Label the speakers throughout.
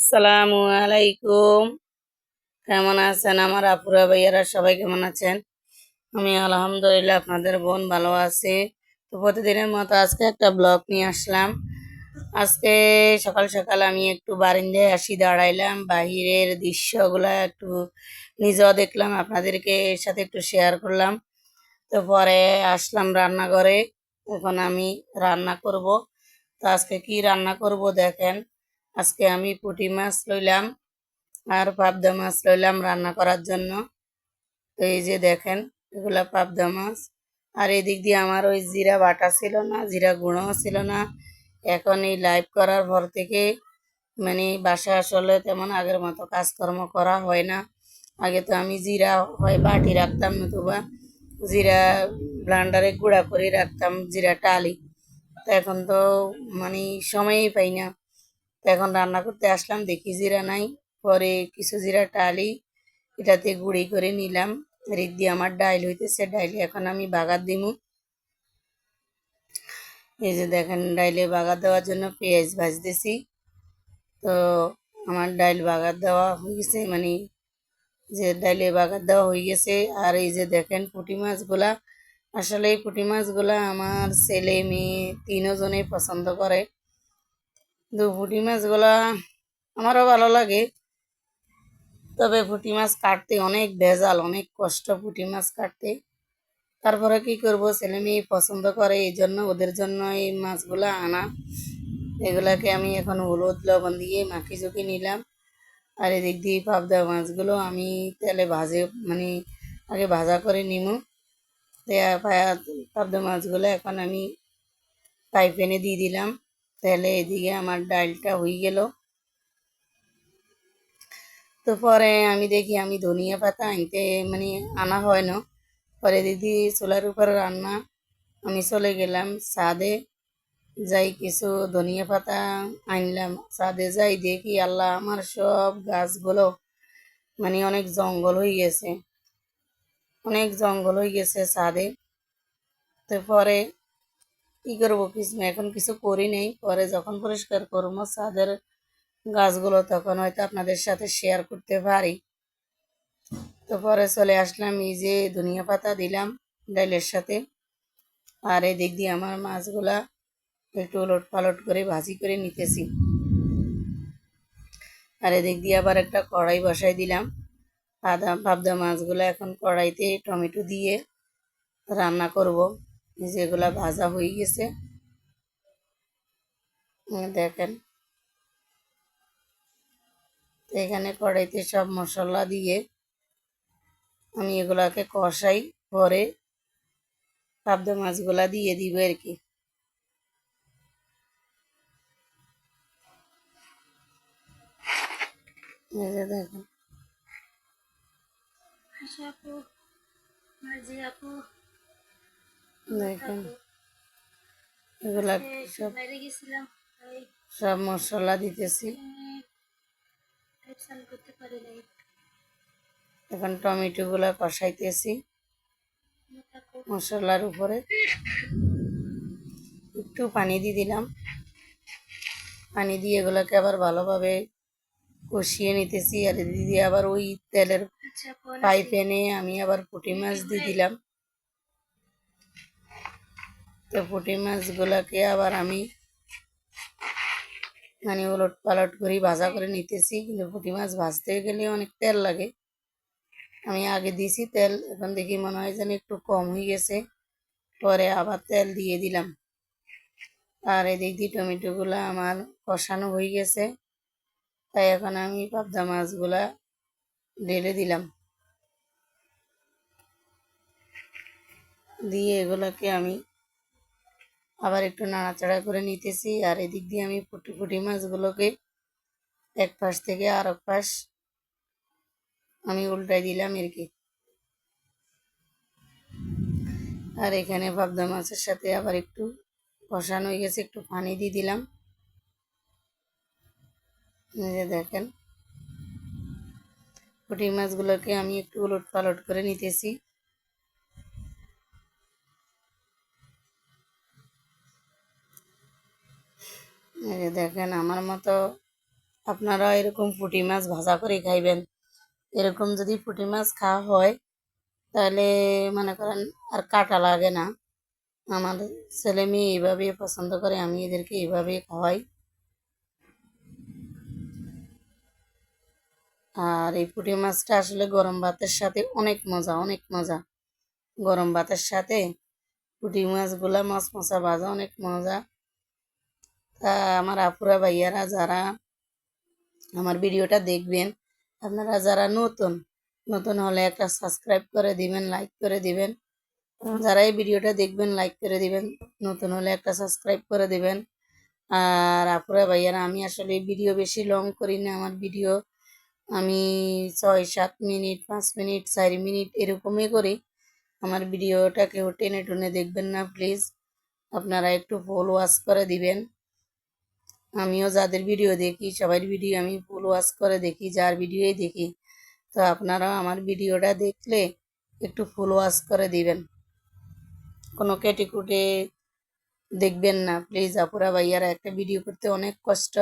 Speaker 1: আসসালামু আলাইকুম। কেমন আছেন আমার আপুরা ভাইয়ারা? সবাই কেমন আছেন? আমি আলহামদুলিল্লাহ আপনাদের বোন ভালো আছি। তো প্রতিদিনের মতো আজকে একটা ব্লগ নিয়ে আসলাম। আজকে সকাল সকাল আমি একটু বারিন্দায় আসি, দাঁড়াইলাম। বাহিরের দৃশ্যগুলা একটু নিজেও দেখলাম, আপনাদেরকে এর সাথে একটু শেয়ার করলাম। তো পরে আসলাম রান্নাঘরে। এখন আমি রান্না করব। তো আজকে কি রান্না করব দেখেন। আজকে আমি পুঁটি মাছ লইলাম আর পাবদা মাছ লইলাম রান্না করার জন্য। তো এই যে দেখেন, এগুলা পাবদা মাছ। আর এদিক দিয়ে আমার ওই জিরা বাটা ছিল না, জিরা গুঁড়ো ছিল না। এখন এই লাইভ করার পর থেকে মানে বাসায় আসলে তেমন আগের মতো কাজকর্ম করা হয় না। আগে তো আমি জিরা হয় বাটি রাখতাম, নতুবা জিরা ব্লান্ডারে গুঁড়া করে রাখতাম জিরা টালি তো এখন তো মানে সময়ই পাই না। তো এখন রান্না করতে আসলাম, দেখি জিরা নাই, পরে কিছু জিরা টালি, এটাতে গুঁড়ি করে নিলাম। রেখ দিয়ে আমার ডাইল হইতেছে, ডাইলে এখন আমি বাগার দিমু। এই যে দেখেন, ডাইলে বাগার দেওয়ার জন্য পেঁয়াজ ভাজতেছি। তো আমার ডাইল বাগার দেওয়া হয়ে গেছে মানে যে ডাইলে বাগার দেওয়া হয়ে গেছে। আর এই যে দেখেন পুঁটি মাছগুলা, আসলে এই পুঁটি মাছগুলা আমার ছেলে, মেয়ে তিনজনেই পছন্দ করে। কিন্তু পুঁটি মাছগুলা আমারও ভালো লাগে। তবে পুঁটি মাছ কাটতে অনেক ভেজাল, অনেক কষ্ট পুঁটি মাছ কাটতে। তারপরে কি করব ছেলে মেয়ে পছন্দ করে এই জন্য ওদের জন্য এই মাছগুলো আনা। এগুলাকে আমি এখন হলুদ, লবণ দিয়ে মাখি চুকি নিলাম। আর এদিক দিয়ে পাবদা মাছগুলো আমি তেলে ভাজে মানে আগে ভাজা করে পায়া- পাবদা মাছগুলো এখন আমি ফ্রাই প্যানে দিয়ে দিলাম। তাহলে এদিকে আমার ডালটা হয়ে গেল। তো পরে আমি দেখি আমি ধনিয়া পাতা আনতে মানে আনা হয় না। পরে দিদি চুলার উপর রান্না, আমি চলে গেলাম ছাদে। যাই কিছু ধনিয়া পাতা আনলাম। ছাদে যাই দেখি আল্লাহ আমার সব গাছগুলো মানে অনেক জঙ্গল হয়ে গেছে। অনেক জঙ্গল হয়ে গেছে ছাদে। তো পরে কি করব, কিছু এখন কিছু করি নেই। পরে যখন পরিষ্কার করব, ছাদের গাছগুলো তখন হয়তো আপনাদের সাথে শেয়ার করতে পারি। তো পরে চলে আসলাম, এই যে ধনিয়া পাতা দিলাম ডাইলের সাথে। আর এই দিক দিয়ে আমার মাছগুলা একটু ওলট পালট করে ভাজি করে নিতেছি। আর এদিক দিয়ে আবার একটা কড়াই বসাই দিলাম। আদা, পাবদা মাছগুলো এখন কড়াইতে টমেটো দিয়ে রান্না করব। যেগুলা ভাজা হয়ে গেছে। দেখেন। এখানে কড়াইতে সব মশলা দিয়ে আমি এগুলাকে কষাই, পরে পাবদা মাছগুলা দিয়ে দিব আর কি। দেখেন।
Speaker 2: আপু আপু।
Speaker 1: দেখেন। এগুলা সব সব মশলা দিতেছি। এখন টমেটো গুলা কষাইতেছি মশলার উপরে। একটু পানি দিয়ে দিলাম। পানি দিয়ে এগুলোকে আবার ভালোভাবে কষিয়ে নিতেছি। আর দিদি আবার ওই তেলের
Speaker 2: আচ্ছা
Speaker 1: পাইপ এনে আমি আবার পুঁটি মাছ দিয়ে দিলাম। তো পুঁটি মাছগুলোকে আবার আমি মানে উলট পালট করে, ভাজা করে নিতেছি। কিন্তু পুঁটি মাছ ভাজতে গেলে অনেক তেল লাগে। আমি আগে দিয়েছি তেল, এখন দেখি মনে হয় যেন একটু কম হয়ে গেছে। পরে আবার তেল দিয়ে দিলাম। আর এদিক দিয়ে টমেটোগুলো আমার কষানো হয়ে গেছে। তাই এখন আমি পাবদা মাছগুলা ঢেলে দিলাম। দিয়ে এগুলোকে আমি আবার একটু নাড়াচাড়া করে নিতেছি। আর এদিক দিয়ে আমি পুটি পুটি মাছগুলোকে এক পাশ থেকে আর এক পাশ আমি উল্টাই দিলাম আর কি। আর এখানে পাবদা মাছের সাথে আবার একটু কষানো হয়ে গেছে, একটু পানি দিয়ে দিলাম। যে দেখেন, পুঁটি মাছগুলোকে আমি একটু উলট পালট করে নিতেছি। দেখেন, আমার মতো আপনারা এরকম পুঁটি মাছ ভাজা করে খাইবেন। এরকম যদি পুঁটি মাছ খাওয়া হয়, তাহলে মনে করেন আর কাটা লাগে না। আমার ছেলে মেয়ে এইভাবেই পছন্দ করে, আমি এদেরকে এইভাবেই খাওয়াই। আর এই পুঁটি মাছটা আসলে গরম ভাতের সাথে অনেক মজা অনেক মজা। গরম ভাতের সাথে পুঁটি মাছগুলা মাছ মশা ভাজা অনেক মজা। তা আমার আপুরা ভাইয়ারা যারা আমার ভিডিওটা দেখবেন, আপনারা যারা নতুন নতুন হলে একটা সাবস্ক্রাইব করে দিবেন লাইক করে দিবেন। যারা এই ভিডিওটা দেখবেন লাইক করে দিবেন, নতুন হলে একটা সাবস্ক্রাইব করে দিবেন। আর আপুরা ভাইয়ারা, আমি আসলে ভিডিও বেশি লং করি না, আমার ভিডিও আমি ছয়, সাত মিনিট, পাঁচ মিনিট, চার মিনিট এরকমই করি। আমার ভিডিওটা কেউ টেনে টুনে দেখবেন না প্লিজ আপনারা একটু ফুল ওয়াশ করে দিবেন। আমিও যাদের ভিডিও দেখি সবার ভিডিও আমি ফুল ওয়াশ করে দেখি, যার ভিডিওই দেখি। তো আপনারাও আমার ভিডিওটা দেখলে একটু ফুল ওয়াশ করে দিবেন। কোনো কেটে কুটে দেখবেন না। প্লিজ আপুরা ভাইয়ারা, একটা ভিডিও করতে অনেক কষ্ট।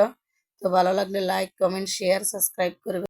Speaker 1: তো ভালো লাগলে লাইক কমেন্ট শেয়ার সাবস্ক্রাইব করবেন।